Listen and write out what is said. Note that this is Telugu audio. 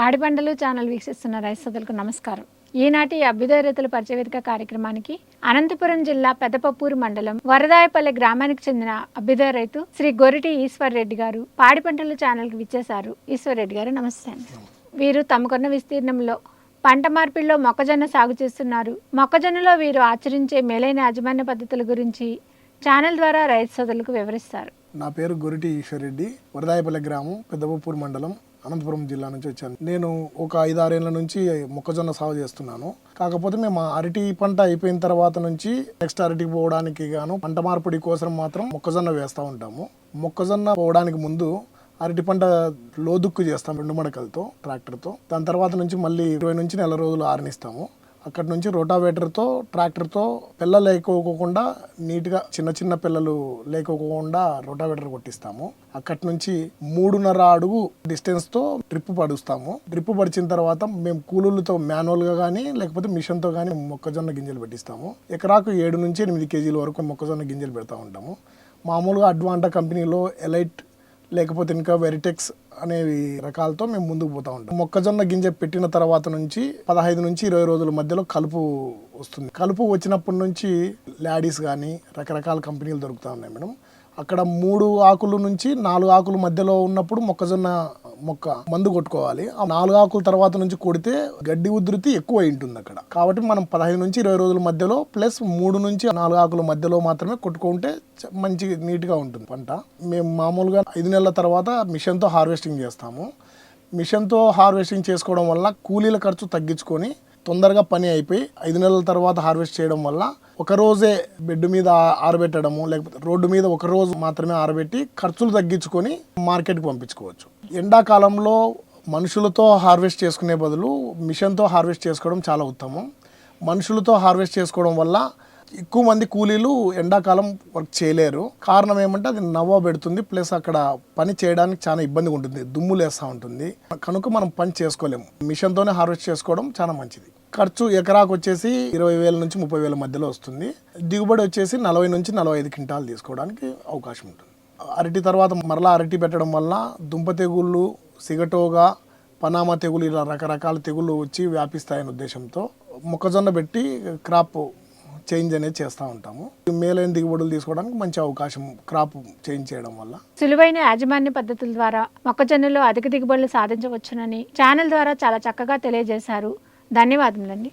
పాడి పంటలు ఛానల్ వీక్షిస్తున్న రైతు సోదరులకు నమస్కారం. ఈనాటి అభ్యుదయ రైతుల పరిచయ వేదిక కార్యక్రమానికి అనంతపురం జిల్లా పెదపప్పూరు మండలం వరదాయపల్లె గ్రామానికి చెందిన అభ్యుదయ రైతు శ్రీ గొరిటి ఈశ్వర్ రెడ్డి గారు పాడి పంటల ఛానల్కి విచ్చేశారు. ఈశ్వర్ రెడ్డి గారు నమస్తే వీరు తమకున్న విస్తీర్ణంలో పంట మార్పిడిలో మొక్కజొన్న సాగు చేస్తున్నారు. మొక్కజొన్నలో వీరు ఆచరించే మేలైన యాజమాన్య పద్ధతుల గురించి ఛానల్ ద్వారా రైతు సోదరులకు వివరిస్తారు. నా పేరు గొరిటి ఈశ్వరెడ్డి వరదాయపల్లి గ్రామం పెద్దపూర్ మండలం అనంతపురం జిల్లా నుంచి వచ్చాను. నేను ఒక ఐదారేళ్ళ నుంచి మొక్కజొన్న సాగు చేస్తున్నాను. కాకపోతే మేము అరటి పంట అయిపోయిన తర్వాత నుంచి నెక్స్ట్ అరటి పోవడానికి గాను పంట మార్పిడి కోసం మాత్రం మొక్కజొన్న వేస్తూ ఉంటాము. మొక్కజొన్న పోవడానికి ముందు అరటి పంట లోదుక్కు చేస్తాం రెండు మడకలతో ట్రాక్టర్తో దాని తర్వాత నుంచి మళ్ళీ ఇరవై నుంచి నెల రోజులు ఆరనిస్తాము. అక్కడ నుంచి రోటావేటర్తో ట్రాక్టర్తో పిల్ల లేకోకుండా నీట్గా చిన్న చిన్న పిల్లలు లేకోకుండా రోటావేటర్ కొట్టిస్తాము. అక్కడి నుంచి మూడున్నర అడుగు డిస్టెన్స్తో డ్రిప్ పడుస్తాము. డ్రిప్ పడిచిన తర్వాత మేము కూలీలతో మాన్యువల్గా కానీ లేకపోతే మిషన్తో కానీ మొక్కజొన్న గింజలు పెట్టిస్తాము. ఎకరాకు ఏడు నుంచి ఎనిమిది కేజీల వరకు మొక్కజొన్న గింజలు పెడతా ఉంటాము. మామూలుగా అడ్వాంటా కంపెనీలో ఎలైట్ లేకపోతే ఇంకా వెరిటెక్స్ అనేవి రకాలతో మేము ముందుకు పోతా ఉంటాం. మొక్కజొన్న గింజ పెట్టిన తర్వాత నుంచి పదహైదు నుంచి ఇరవై రోజుల మధ్యలో కలుపు వస్తుంది. కలుపు వచ్చినప్పటి నుంచి లాడీస్ కానీ రకరకాల కంపెనీలు దొరుకుతూ ఉన్నాయి మేడం. అక్కడ మూడు ఆకులు నుంచి నాలుగు ఆకుల మధ్యలో ఉన్నప్పుడు మొక్కజొన్న మొక్క మందు కొట్టుకోవాలి. ఆ నాలుగు ఆకుల తర్వాత నుంచి కొడితే గడ్డి ఉధృతి ఎక్కువ ఉంటుంది అక్కడ కాబట్టి మనం పదహైదు నుంచి ఇరవై రోజుల మధ్యలో ప్లస్ మూడు నుంచి నాలుగు ఆకుల మధ్యలో మాత్రమే కొట్టుకుంటే మంచి నీట్గా ఉంటుంది పంట. మేము మామూలుగా ఐదు నెలల తర్వాత మిషన్తో హార్వెస్టింగ్ చేస్తాము. మిషన్తో హార్వెస్టింగ్ చేసుకోవడం వల్ల కూలీల ఖర్చు తగ్గించుకొని తొందరగా పని అయిపోయి ఐదు నెలల తర్వాత హార్వెస్ట్ చేయడం వల్ల ఒక రోజే బెడ్ మీద ఆరబెట్టడము లేకపోతే రోడ్డు మీద ఒకరోజు మాత్రమే ఆరబెట్టి ఖర్చులు తగ్గించుకొని మార్కెట్కి పంపించుకోవచ్చు. ఎండాకాలంలో మనుషులతో హార్వెస్ట్ చేసుకునే బదులు మిషన్తో హార్వెస్ట్ చేసుకోవడం చాలా ఉత్తమం. మనుషులతో హార్వెస్ట్ చేసుకోవడం వల్ల ఎక్కువ మంది కూలీలు ఎండాకాలం వర్క్ చేయలేరు. కారణం ఏమంటే అది నవ్వ పెడుతుంది. ప్లస్ అక్కడ పని చేయడానికి చాలా ఇబ్బందిగా ఉంటుంది. దుమ్ము లేస్తూ ఉంటుంది. కనుక మనం పని చేసుకోలేము. మిషన్తోనే హార్వెస్ట్ చేసుకోవడం చాలా మంచిది. ఖర్చు ఎకరాకు వచ్చేసి ఇరవై వేల నుంచి ముప్పై వేల మధ్యలో వస్తుంది. దిగుబడి వచ్చేసి నలభై నుంచి నలభై ఐదు క్వింటాలు తీసుకోవడానికి అవకాశం ఉంటుంది. అరటి తర్వాత మరలా అరటి పెట్టడం వల్ల దుంప తెగుళ్ళు సిగటోగా పనామా తెగులు ఇలా రకరకాల తెగుళ్ళు వచ్చి వ్యాపిస్తాయనే ఉద్దేశంతో మొక్కజొన్న పెట్టి క్రాప్ చేంజ్ అనేది చేస్తూ ఉంటాము. మేలైన దిగుబడులు తీసుకోవడానికి మంచి అవకాశం క్రాప్ చేంజ్ చేయడం వల్ల. సులువైన యాజమాన్య పద్ధతుల ద్వారా మొక్కజొన్నలో అధిక దిగుబడులు సాధించవచ్చునని ఛానల్ ద్వారా చాలా చక్కగా తెలియజేశారు. ధన్యవాదములండి.